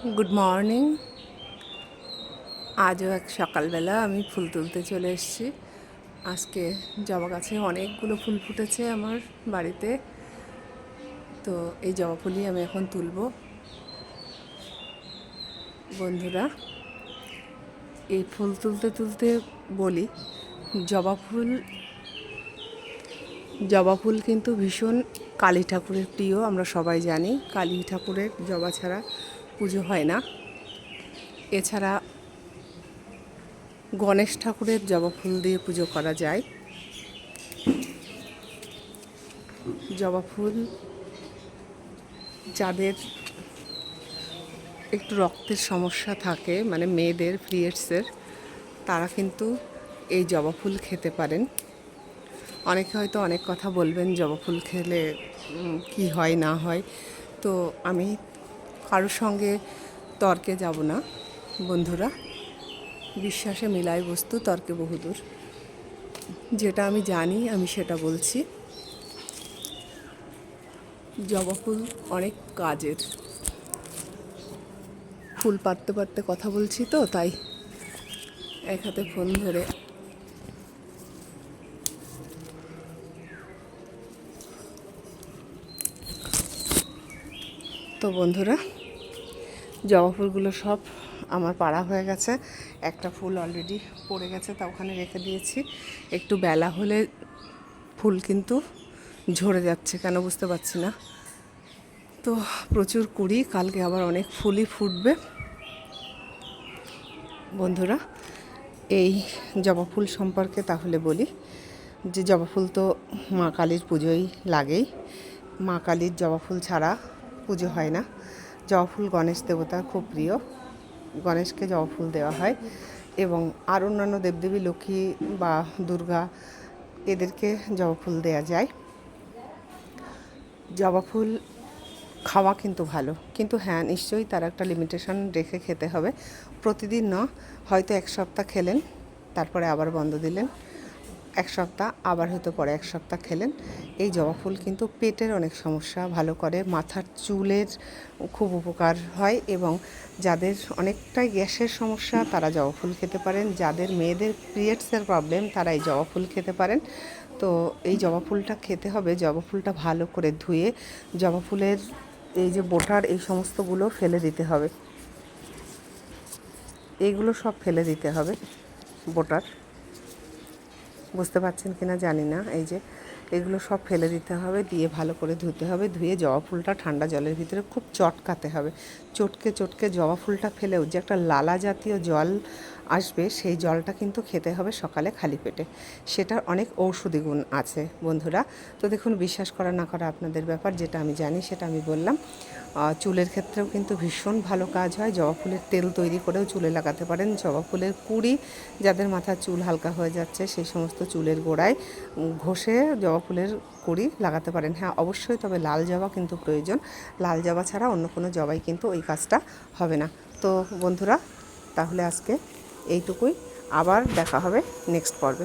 Good morning আজও এক সকালবেলা আমি ফুল তুলতে চলে এসেছি। আজকে জবা গাছে অনেকগুলো ফুল ফুটেছে আমার বাড়িতে। তো এই জবা ফুলই আমি এখন তুলব। বন্ধুরা, এই ফুল তুলতে তুলতে বলি, জবা ফুল জবা ফুল কিন্তু ভীষণ কালী ঠাকুরের প্রিয়, আমরা সবাই জানি। কালী ঠাকুরের জবা ছাড়া পুজো হয় না। এছাড়া গণেশ ঠাকুরের জবা ফুল দিয়ে পুজো করা যায়। জবা ফুল যাদের একটু রক্তের সমস্যা থাকে মানে মেয়েদের পিরিয়ডসের তারা কিন্তু এই জবা ফুল খেতে পারেন। অনেকে হয়তো অনেক কথা বলবেন জবা ফুল খেলে কি হয়, না হয়। তো আমি কারোর সঙ্গে তর্কে যাব না, বন্ধুরা। বিশ্বাসে মিলাই বস্তু, তর্কে বহুদূর। যেটা আমি জানি, আমি সেটা বলছি। জবা ফুল অনেক কাজের। ফুল পাততে পারতে কথা বলছি তো, তাই এক হাতে ফোন ধরে। তো বন্ধুরা জবা ফুলগুলো সব আমার পাড়া হয়ে গেছে। একটা ফুল অলরেডি পড়ে গেছে, তা ওখানে রেখে দিয়েছি। একটু বেলা হলে ফুল কিন্তু ঝরে যাচ্ছে কেন বুঝতে পারছি না। তো প্রচুর কুড়ি, কালকে আবার অনেক ফুলই ফুটবে। বন্ধুরা, এই জবা ফুল সম্পর্কে তাহলে বলি। যে জবা ফুল তো মা কালীর পুজোই লাগেই। মা কালীর জবা ফুল ছাড়া পুজো হয় না। জবা ফুল গণেশ দেবতার খুব প্রিয়। গণেশকে জবা ফুল দেওয়া হয় এবং আর অন্যান্য দেবদেবী লক্ষ্মী বা দুর্গা এদেরকে জবা ফুল দেওয়া যায়। জবা ফুল খাওয়া কিন্তু ভালো। কিন্তু হ্যাঁ নিশ্চয়ই তার একটা লিমিটেশন রেখে খেতে হবে। প্রতিদিন না, হয়তো এক সপ্তাহ খেলেন, তারপরে আবার বন্ধ দিলেন। এক সপ্তাহ, আবার হয়তো পরে এক সপ্তাহ খেলেন। এই জবা ফুল কিন্তু পেটের অনেক সমস্যা, ভালো করে মাথার চুলের খুব উপকার হয় এবং যাদের অনেকটাই গ্যাসের সমস্যা, তারা জবা ফুল খেতে পারেন। যাদের মেয়েদের পিরিয়ডসের প্রবলেম, তারা এই জবা ফুল খেতে পারেন। তো এই জবা ফুলটা খেতে হবে, জবা ফুলটা ভালো করে ধুয়ে জবা ফুলের এই যে বোটার, এই সমস্তগুলো ফেলে দিতে হবে। এইগুলো সব ফেলে দিতে হবে বোটার। বুঝতে পারছেন কি না জানি না। এই যে, এগুলো সব ফেলে দিতে হবে, দিয়ে ভালো করে ধুতে হবে। ধুয়ে জবা ফুলটা ঠান্ডা জলের ভিতরে খুব চটকাতে হবে। চটকে চটকে জবা ফুলটা ফেলেও যে একটা লালা জাতীয় জল আসবে, সেই জলটা কিন্তু খেতে হবে সকালে খালি পেটে। সেটার অনেক ঔষধি গুণ আছে বন্ধুরা। তো দেখুন, বিশ্বাস করা না করা আপনাদের ব্যাপার, যেটা আমি জানি, সেটা আমি বললাম। চুলের ক্ষেত্রেও কিন্তু ভীষণ ভালো কাজ হয়। জবা ফুলের তেল তৈরি করেও চুলে লাগাতে পারেন। জবা ফুলের কুড়ি যাদের মাথার চুল হালকা হয়ে যাচ্ছে, সেই সমস্ত চুলের গোড়ায় ঘষে জবা ফুলের কুড়ি লাগাতে পারেন। হ্যাঁ অবশ্যই, তবে লাল জবা কিন্তু প্রয়োজন। লাল জবা ছাড়া অন্য কোনো জবাই কিন্তু ওই কাজটা হবে না। তো বন্ধুরা, তাহলে আজকে এইটুকুই। আবার দেখা হবে নেক্সট পর্বে।